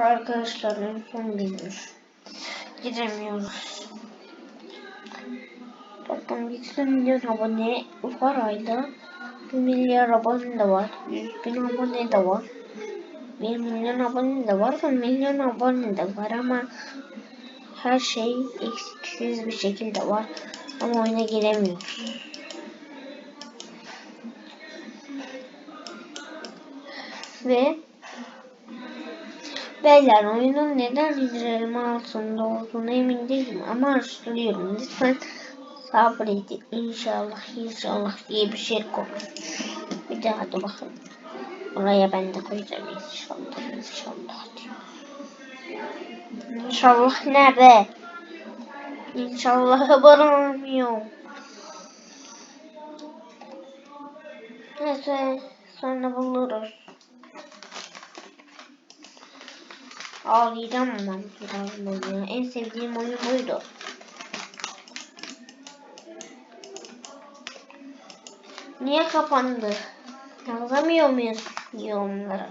Arkadaşlar son günmüş. Giremiyoruz. Toplam 100 milyon abone var ayda. 1 milyar abone de var. 100 bin abone de var. 1 milyon abone de var. 1 milyon abone de var ama her şey eksiksiz bir şekilde var. Ama oyuna giremiyoruz. Ve Beyler oyunun neden indirim altında olduğunu emin değilim ama araştırıyorum. Lütfen sabredin. İnşallah inşallah diye bir şey koy. Bir daha hadi bakalım. Oraya ben de koyacağım inşallah inşallah diyor. İnşallah nerede? İnşallah varamıyorum. Neyse sonra buluruz. Ağlayacağım ben birazdan ya. En sevdiğim oyun buydu. Niye kapandı? Yazamıyor muyuz yorumlara?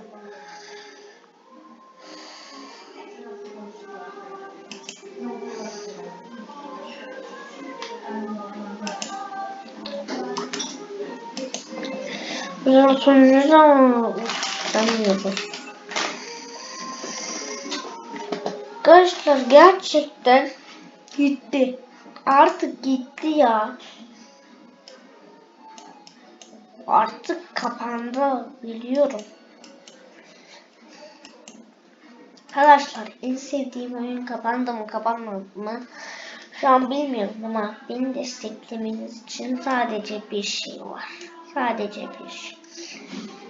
Biraz sonra zaman uçamıyoruz. Arkadaşlar gerçekten gitti. Artık gitti ya. Artık kapandı biliyorum. Arkadaşlar en sevdiğim oyun kapandı mı kapanmadı mı şu an bilmiyorum ama beni desteklemeniz için sadece bir şey var. Sadece bir şey.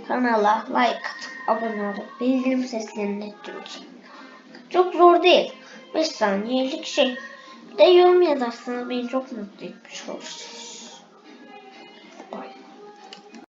Kanala like atıp abone olup bildirim seslerini açın. Çok zor değil. 5 saniyelik şey. Bir de yorum yazarsanız beni çok mutlu etmiş olursunuz.